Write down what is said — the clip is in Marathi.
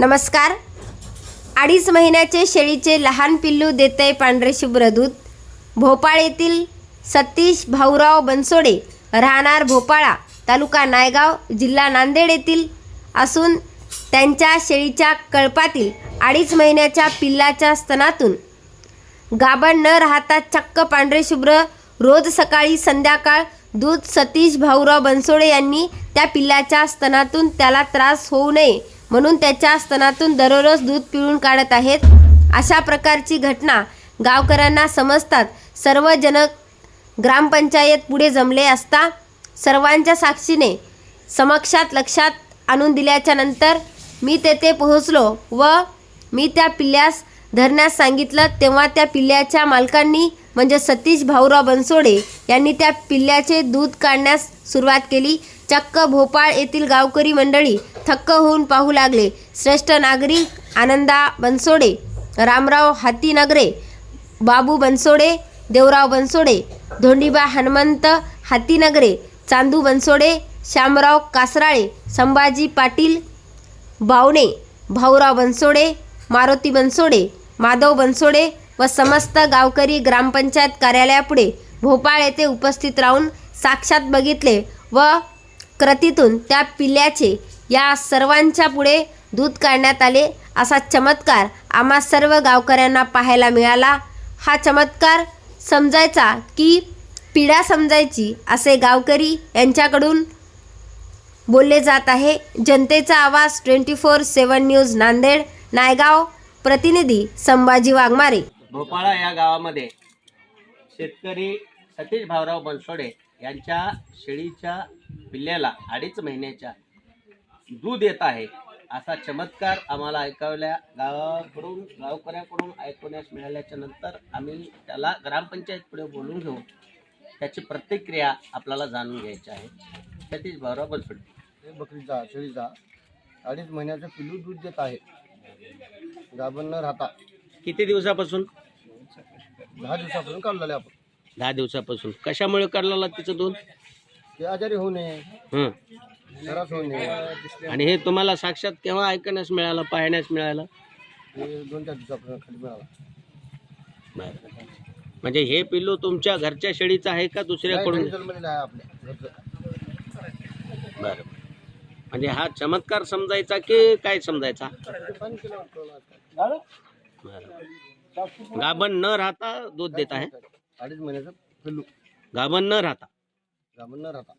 नमस्कार. अडीच महिन्याचे शेळीचे लहान पिल्लू देते पांढरे शुभ्र दूध भोपाळ येथील सतीश भाऊराव बनसोडे राहणार भोपाळा तालुका नायगाव जिल्हा नांदेड येथील असून त्यांच्या शेळीच्या कळपातील अडीच महिन्याच्या पिल्लाच्या स्तनातून गाभण न राहता चक्क पांढरे शुभ्र रोज सकाळी संध्याकाळ दूध सतीश भाऊराव बनसोडे यांनी त्या पिल्लाच्या स्तनातून त्याला त्रास होऊ नये म्हणून त्याच्या स्तनातून दररोज दूध पिळून काढत आहेत. अशा प्रकारची घटना गावकऱ्यांना समजतात. सर्वजन ग्रामपंचायत पुढे जमले असता सर्वांच्या साक्षीने समक्षात लक्षात आणून दिल्याच्या नंतर मी तेथे पोहोचलो व मी त्या पिल्ल्यास धरण्यास सांगितलं. तेव्हा त्या पिल्ल्याच्या मालकांनी म्हणजे सतीश भाऊराव बनसोडे यांनी त्या पिल्ल्याचे दूध काढण्यास सुरुवात केली. चक्क भोपाळ येथील गावकरी मंडळी थक्क होऊन पाहू लागले. श्रेष्ठ नागरिक आनंदा बनसोडे रामराव हातीनगरे बाबू बनसोडे देवराव बनसोडे धोंडीबा हनुमंत हातीनगरे चांदू बनसोडे श्यामराव कासराळे संभाजी पाटील बावणे भाऊराव बनसोडे मारुती बनसोडे माधव बनसोडे व समस्त गावकरी ग्रामपंचायत कार्यालयापुढे भोपाळ येथे उपस्थित राहून साक्षात बघितले व कृतीतून त्या पिल्ल्याचे या सर्वांच्या पुढे दूध काढण्यात आले असा चमत्कार आम्हा सर्व गावकऱ्यांना पाहायला मिळाला. हा चमत्कार समजायचा की पिढा समजायची असे गावकरी यांच्याकडून बोलले जात आहे. जनतेचा आवाज twenty four seven news Nanded Naigaon प्रतिनिधी संभाजी वाघमारे. भोपाळा या गावामध्ये शेतकरी सतीश भाऊराव बनसोडे यांच्या शेळीच्या पिल्ल्याला अडीच महिन्याच्या दूध येत आहे. असा चमत्कार आम्हाला ऐकवल्या गावाकडून गावकऱ्याकडून ऐकवण्यास मिळाल्याच्या नंतर आम्ही त्याला ग्रामपंचायत पुढे बोलून घेऊन त्याची प्रतिक्रिया आपल्याला जाणून घ्यायची आहे. सतीश भाऊराव बनसोडे बकरीचा शेळीचा. अडीच महिन्याचं पिल्लू दूध देत आहे. गाभण न राहता. किती दिवसापासून? दहा दिवसापासून काढलेले आपण. दहा दिवसापासून. कशामुळे काढलेला तिचं दूध? ते आजारी होऊ नये. आणि हे तुम्हाला साक्षात केव्हा ऐकण्यास मिळालं पाहण्यास मिळालं? दोन चार दिवसापासून खाली मिळाला. बरं. म्हणजे हे पिल्लू तुमच्या घरच्या शेळीचं आहे का दुसऱ्याकडून बरं. म्हणजे हा चमत्कार समजायचा की काय समजायचा? बरं. गाभण न राहता दूध देत आहे. अडीच महिन्याचं पिल्लू. गाभण न राहता. गाभण न राहता.